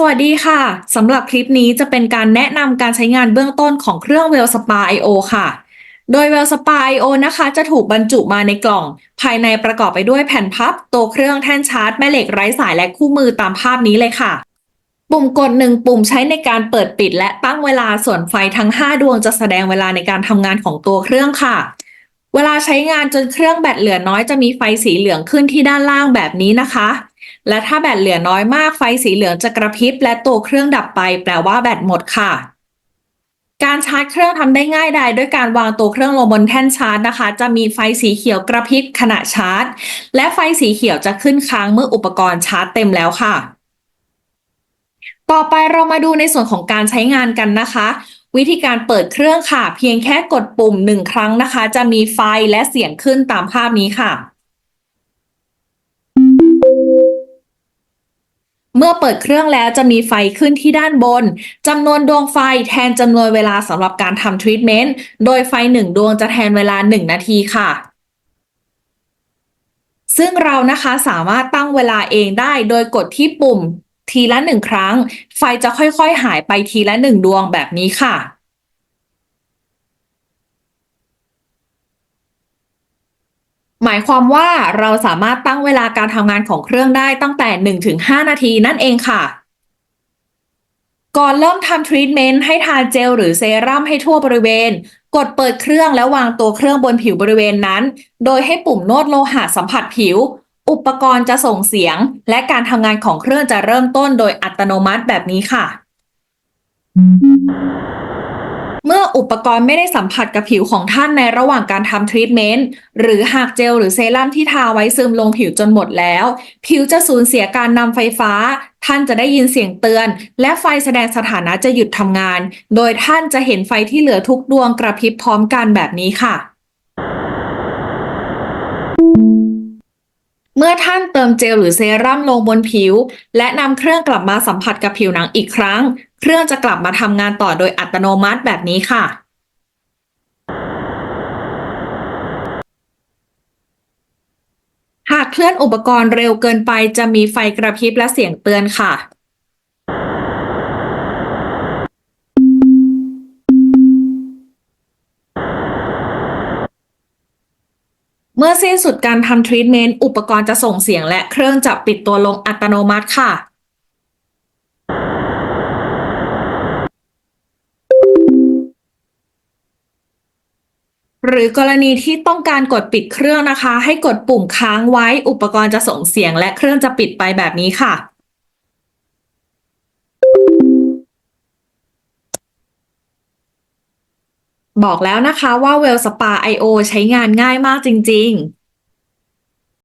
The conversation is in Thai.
สวัสดีค่ะ สำหรับคลิปนี้จะเป็นการแนะนำการใช้งานเบื้องต้นของเครื่อง w e l l Spa IO ค่ะ โดย w e l l Spa IO นะคะ จะถูกบรรจุมาในกล่อง ภายในประกอบไปด้วยแผ่นพับ ตัวเครื่องแท่นชาร์จ แม่เหล็กไร้สายและคู่มือตามภาพนี้เลยค่ะ ปุ่มกดหนึ่งปุ่มใช้ในการเปิดปิด และตั้งเวลาส่วนไฟทั้ง 5 ดวงจะแสดงเวลาในการทำงานของตัวเครื่องค่ะ เวลาใช้งานจนเครื่องแบตเหลือน้อยจะมีไฟสีเหลืองขึ้นที่ด้านล่างแบบนี้นะคะ และถ้าแบตเหลือน้อยมากไฟสีเหลืองจะกระพริบและตัวเครื่องดับไป แปลว่าแบตหมดค่ะ การชาร์จเครื่องทำได้ง่ายดายด้วยการวางตัวเครื่องลงบนแท่นชาร์จนะคะ จะมีไฟสีเขียวกระพริบขณะชาร์จ และไฟสีเขียวจะขึ้นค้างเมื่ออุปกรณ์ชาร์จเต็มแล้วค่ะ ต่อไปเรามาดูในส่วนของการใช้งานกันนะคะวิธีการเปิดเครื่องค่ะ เพียงแค่กดปุ่มหนึ่งครั้งนะคะ จะมีไฟและเสียงขึ้นตามภาพนี้ค่ะ เมื่อเปิดเครื่องแล้วจะมีไฟขึ้นที่ด้านบนจำนวนดวงไฟแทนจำนวนเวลาสำหรับการทำทรีทเมนต์โดยไฟหนึ่งดวงจะแทนเวลา 1 นาทีค่ะ ซึ่งเรานะคะสามารถตั้งเวลาเองได้โดยกดที่ปุ่มทีละหนึ่งครั้ง ไฟจะค่อยๆ หายไปทีละหนึ่งดวงแบบนี้ค่ะ หมายความว่าเราสามารถตั้งเวลาการทำงานของเครื่องได้ตั้งแต่ 1-5 นาทีนั่นเองค่ะ ก่อนเริ่มทำทรีทเมนต์ให้ทาเจลหรือเซรั่มให้ทั่วบริเวณ กดเปิดเครื่องแล้ววางตัวเครื่องบนผิวบริเวณนั้น โดยให้ปุ่มโน้ตโลหะสัมผัสผิว อุปกรณ์จะส่งเสียง และการทำงานของเครื่องจะเริ่มต้นโดยอัตโนมัติแบบนี้ค่ะ เมื่ออุปกรณ์ไม่ได้สัมผัสกับผิวของท่านในระหว่างการทำทรีทเมนต์หรือหากเจลหรือเซรั่มที่ทาไว้ซึมลงผิวจนหมดแล้ว ผิวจะสูญเสียการนำไฟฟ้า ท่านจะได้ยินเสียงเตือน และไฟแสดงสถานะจะหยุดทำงาน โดยท่านจะเห็นไฟที่เหลือทุกดวงกระพริบพร้อมกันแบบนี้ค่ะ เมื่อท่านเติมเจลหรือเซรั่มลงบนผิว และนำเครื่องกลับมาสัมผัสกับผิวหนังอีกครั้ง เครื่องจะกลับมาทำงานต่อโดยอัตโนมัติแบบนี้ค่ะ หากเคลื่อนอุปกรณ์เร็วเกินไปจะมีไฟกระพริบและเสียงเตือนค่ะ เมื่อสิ้นสุดการทำทรีทเมนต์อุปกรณ์จะส่งเสียงและเครื่องจะปิดตัวลงอัตโนมัติค่ะ หรือกรณีที่ต้องการกดปิดเครื่องนะคะ ให้กดปุ่มค้างไว้อุปกรณ์จะส่งเสียงและเครื่องจะปิดไปแบบนี้ค่ะ บอกแล้วนะคะว่า w e l l Spa IO ใช้งานง่ายมากจริง ๆ